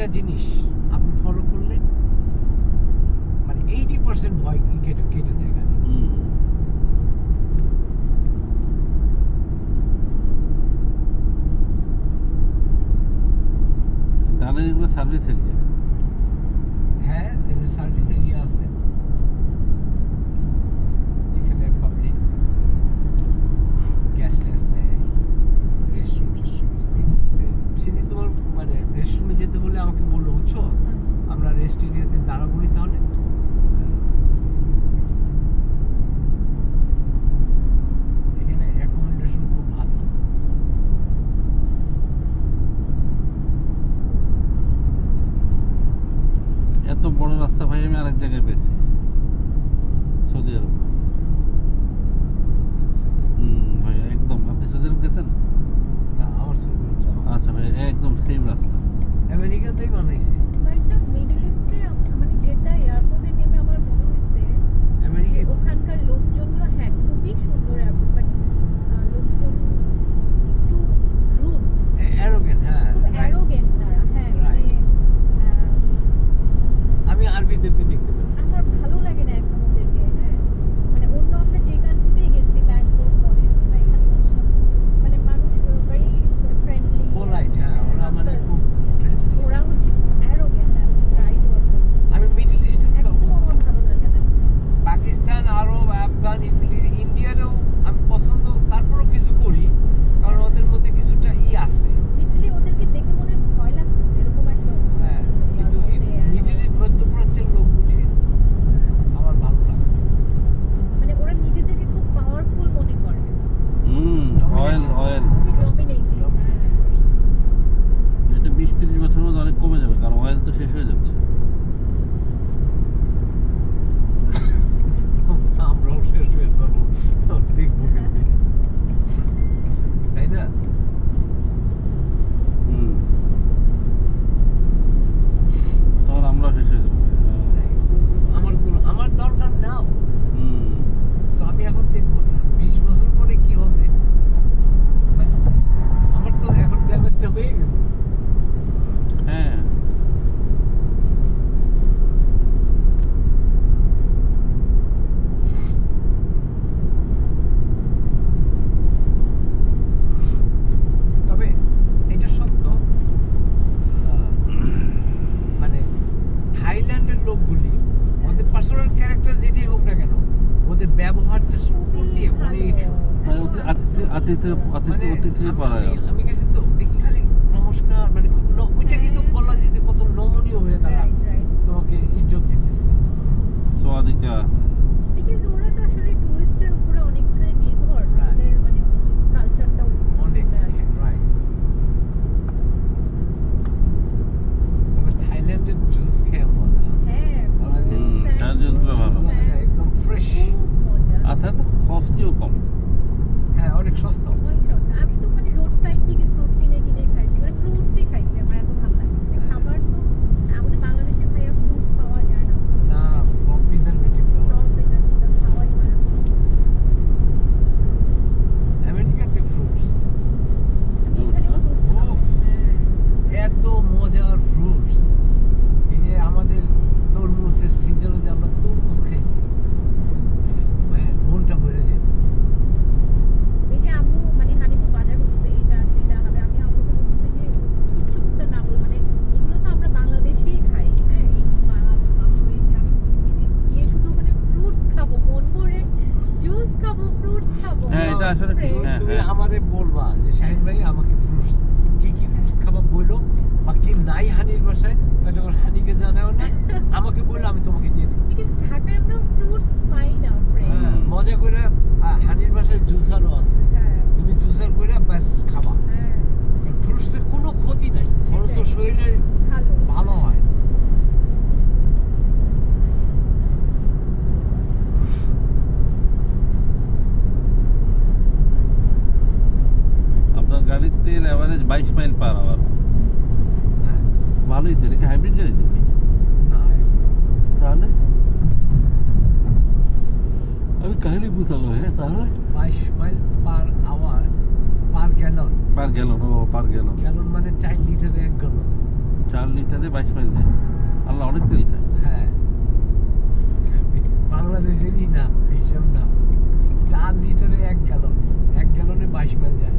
তিনটা জিনিস আপনি ফলো করলে মানে এইটি পার্সেন্ট ভয় কেটে কেটে যায় হুম এগুলো সার্ভিস এরিয়া হ্যাঁ এমনি সার্ভিস এরিয়া আছে। বুঝছ? আমরা রেস্ট এরিয়াতে দাঁড়াবো তাহলে? অতিথি আমি- আমি- গেছি তো দেখি খালি নমস্কার মানে খুব ওইটা কিন্তু বলা যায় যে কত নমনীয় হয়ে তারা তোমাকে ইজ্জত দিতেছে। সোয়াদিকা বিকজ ওরা তো আসলে টুরিস্টের উপরে অনেকখানি নির্ভর Right. মানে কালচারটা অনেক রাইট তবে থাইল্যান্ডের জুস খেয়ে মজা হ্যাঁ ভালো। একদম ফ্রেশ আর তার তো কস্টিও কম। হ্যাঁ অনেক সস্তা আমি তো মানে রোড সাইড থেকে ফ্রুট কিনে কিনে খাইছি মানে ফ্রুটসই খাইছি আমার এত ভালো লাগছে হ্যাঁ। খাবার তো আমাদের বাংলাদেশে ভাইয়া ফ্রুটস পাওয়া যায় না না প্রিজারভেটিভ সব প্রিজার্ভ খাওয়াই হয় না আমেরিকাতে ফ্রুটস আমি এখানেও ফ্রুটস খাব উফ। হ্যাঁ এত মজার ফ্রুটস এই যে আমাদের তরমুজের সিজনে যে আমরা তরমুজ খাইছি মানে মনটা ভরে যায় এই যে আম্মু মানে হানিফু বাজার করতেছে এটা সেটা হবে আমি আম্মুকে বলতেছি যে কিচ্ছু করতে না বলো মানে এগুলো তো আমরা বাংলাদেশেই খাই হ্যাঁ এই মাছ মাংস এসে আমি কি যে গিয়ে শুধু ওখানে ফ্রুটস খাব মন ভরে জুস খাব ফ্রুটস খাব। হ্যাঁ, এটা আসলে ঠিক, Fresh। হ্যাঁ, তুমি হ্যাঁ। আমারে বলবা যে শাহিন ভাই আমাকে ফ্রুটস কি কি ফ্রুটস খাবা বইলো বা কি নাই হানির বাসায় তাহলে যখন হানিকে জানাও না। আমাকে বলল আমি তোমাকে নিয়ে দেবো। বিকজ ঢাকায় আমরা ফ্রুটস পাই না হ্যাঁ, মজা করে হানির বাসায় জুসারও আছে। হ্যাঁ। তুমি জুসার করে ব্যাস খাবা। হ্যাঁ। ফ্রুটসের কোনো ক্ষতি নাই। বরঞ্চ ভালো হয়। অ্যাভারেজ বাইশ মাইল পার আওয়ার ভালোই তো এটা হাইব্রিড গাড়ি দেখি তাহলে? আমি কাহিনি বুঝালো হ্যাঁ তাহলে? বাইশ mile per hour per gallon per gallon ও পার গ্যালন গ্যালন মানে চার লিটারে এক গ্যালন চার লিটারে বাইশ মাইল যায়। আল্লাহ অনেক তেল খায়। হ্যাঁ। বাংলাদেশেরই না হিসাব না চার লিটারে এক গ্যালন এক গ্যালনে বাইশ মাইল যায়।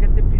negative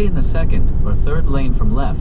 Stay in the second or third lane from left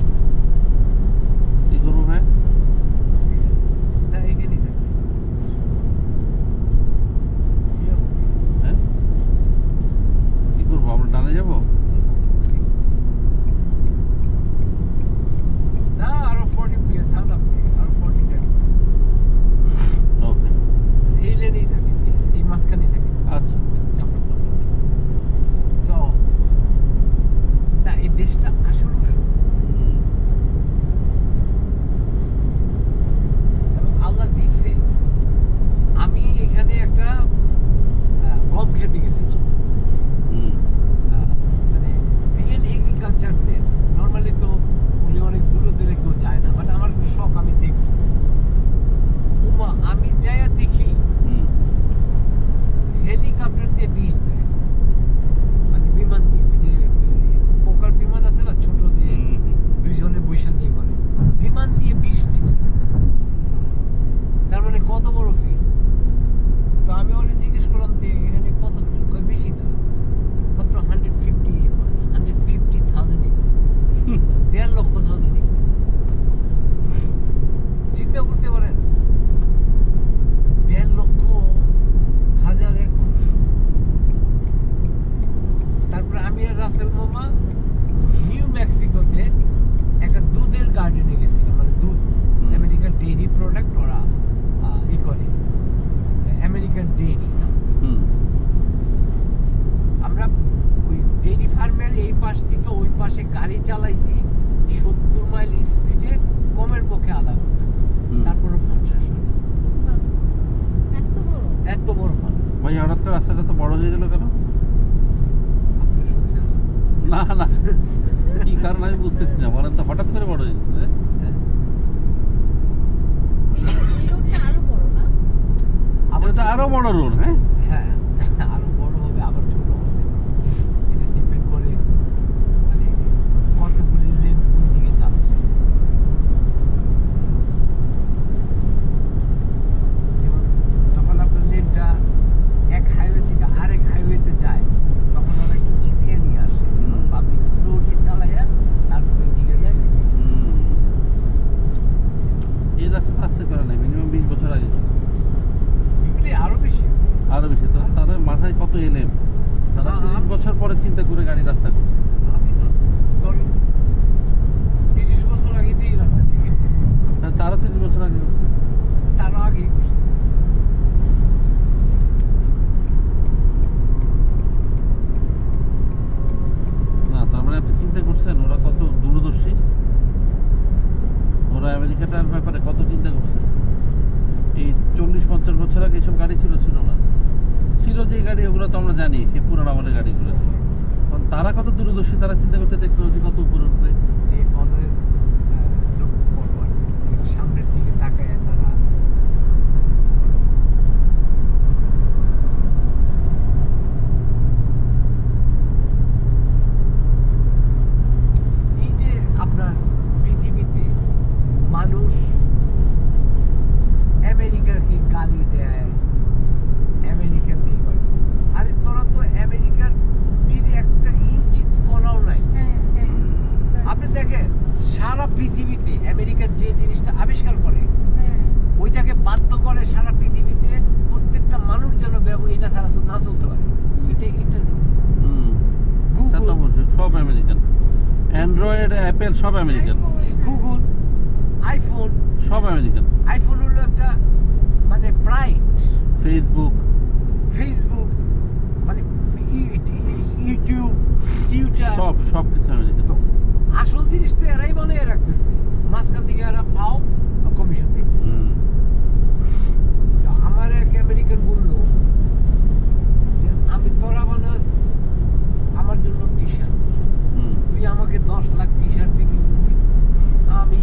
কত বড় ফিল্ড তো আমি ওরে জিজ্ঞেস করলাম যে এখানে কত গাড়ি চালাইছি সত্তর মাইল স্পিডে কমের পক্ষে আধা ঘণ্টা। তারপরে ফান শেষ হয় এত বড়? ফান ভাই হঠাৎ করে রাস্তাটা তো বড় হয়ে গেল কেন? না? না কি কারণ আমি বুঝতেছি না। বলেন তো হঠাৎ করে বড় হয়ে গেছে হ্যাঁ? আরও বড় রোড হ্যাঁ? সব আমেরিকান। অ্যান্ড্রয়েড অ্যাপেল সব আমেরিকান। Google iPhone. সব আমেরিকান। আইফোন হলো একটা মানে প্রায় ফেসবুক। ফেসবুক মানে ইউটিউব টিউটার সব সব কিছু আমেরিকান। তো আসল জিনিস তো এরাই বানিয়ে রাখতেছে। মাঝখান থেকে এরা পাও কমিশন পেতেছে। তো আমার এক আমেরিকান বলল যে আমি তোরা বানাস আমার জন্য টি শার্ট তুই আমাকে দশ লাখ টি শার্ট বিক্রি করবি আমি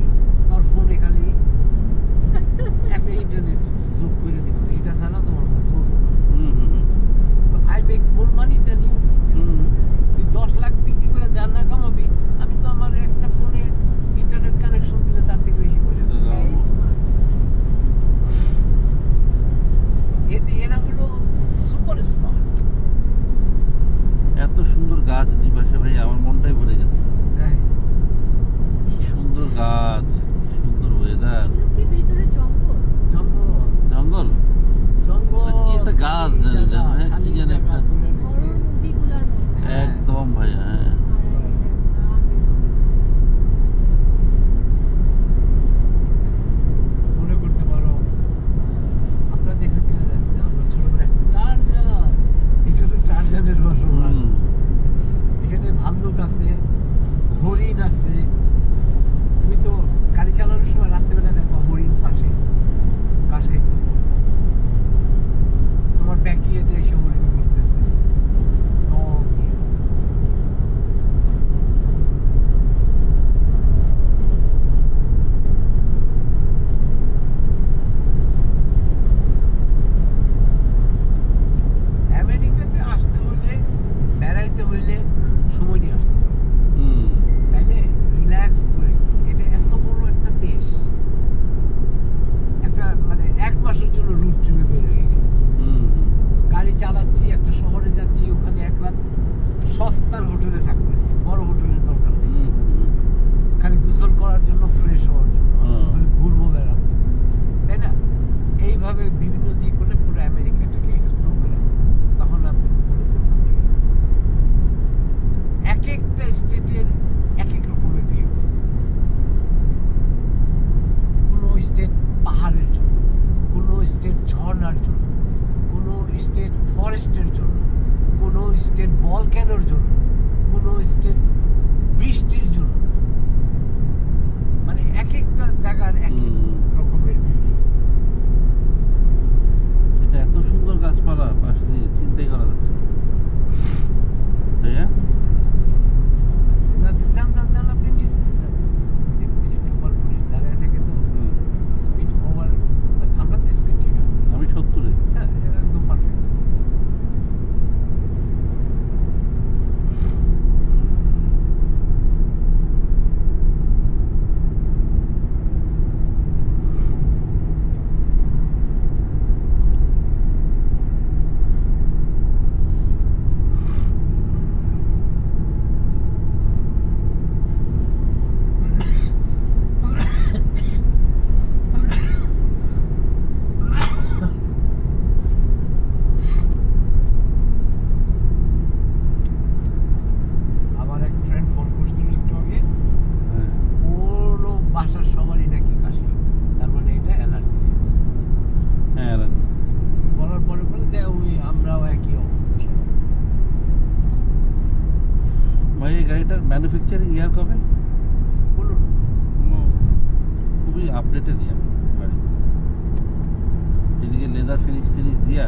প্লেটে দিয়া, বাড়ি। এদিকে লেদার ফিনিশ ফিনিশ দিয়া,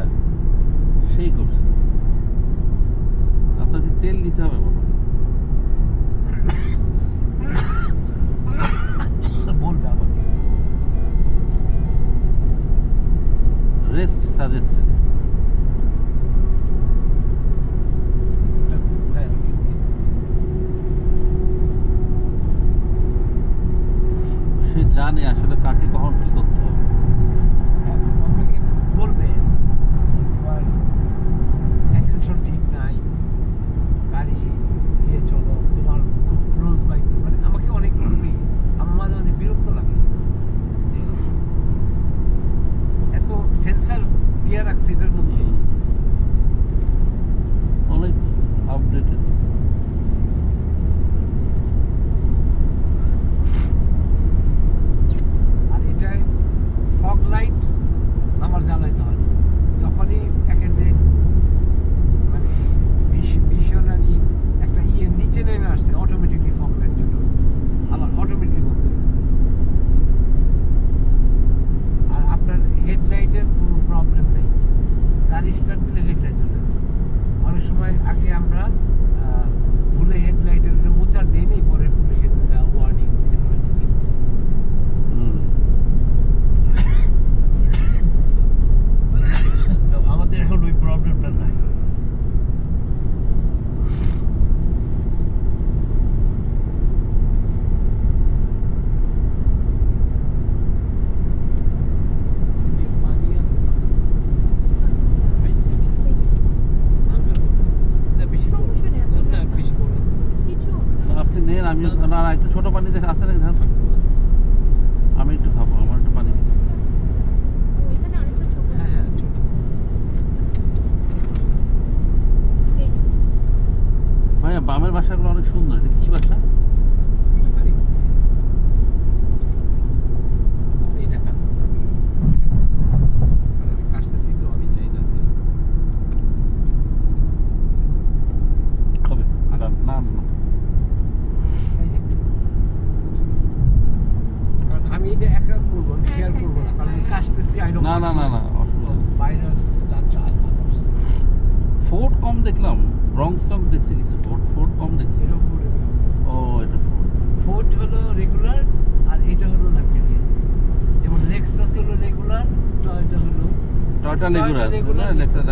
সেই করছে। আপনাকে তেল নিতে হবে বলো বলবে আমাকে। রেস্ট সাজেস্টেড জানে আসলে কাকে কখন কি আমি না না একটু ছোটো পানি দেখে আসে নাকি আমি একটু খাব আমার একটু পানি হ্যাঁ হ্যাঁ ভাইয়া বামের বাসাগুলো অনেক সুন্দর এটা কী বাসা মিলিবাড়ি। আপনি এটা খান আমি আমি কাশতেছি তো আমি চাই না যে- হবে না না না এই যে। কারণ আমি এটা একা করব আমি শেয়ার করব না কারণ আমি কাশতেছি আই না না না না অসুবিধা নেই। ভাইরাস টাচ আদার্স ফোর্ট কম দেখলাম ব্রংস টক দেখছি কিছু ফোর্ট ফোর্ট কম দেখছি জিরো ফোর ও এটা ফোর্ট ফোর্ট হলো রেগুলার আর এটা হলো লাক্সারিয়াস যেমন লেক্সাস হলো রেগুলার টয়োটা হলো টয়টা regular, লেক্সাস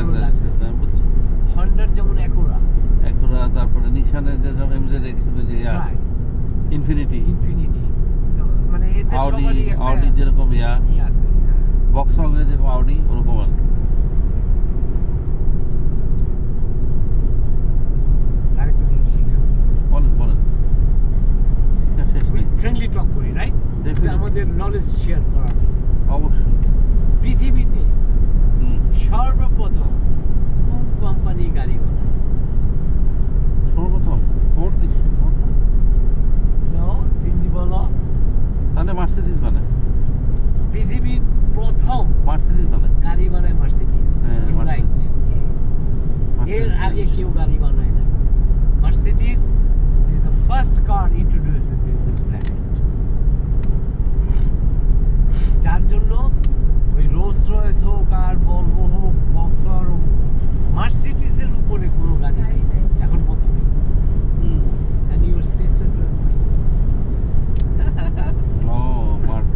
হন্ডার যেমন একোরা। একরা তারপরে নিশানের যে এমজেড এক্স ইনফিনিটি। ইনফিনিটি। মানে এদের আউডি আউডি যেরকম ইয়া হ্যাঁ। বক্স ওয়াগনের যেরকম আউডি ওরকম আর কি। ফ্রেন্ডলি টক করি রাইট. আমাদের নলেজ শেয়ার করার। অবশ্যই। পৃথিবীতে সর্বপ্রথম কোন কোম্পানি গাড়ি বানায়? সর্বপ্রথম ফোর্ড সিন্দি বলো। তাহলে মার্সিডিজ বানায়। পৃথিবীর প্রথম মার্সিডিজ বানায়। গাড়ি বানায় মার্সিডিজ হ্যাঁ, রাইট এর আগে কেউ গাড়ি বানায় না Mercedes is the first car introduces in this planet যার জন্য রোলস রয়েস হোক আর বলব হোক বক্সার মার্সিডিসের উপরে কোনো গাড়ি নেই এখন পর্যন্ত And your sister drives Mercedes. oh, Mark.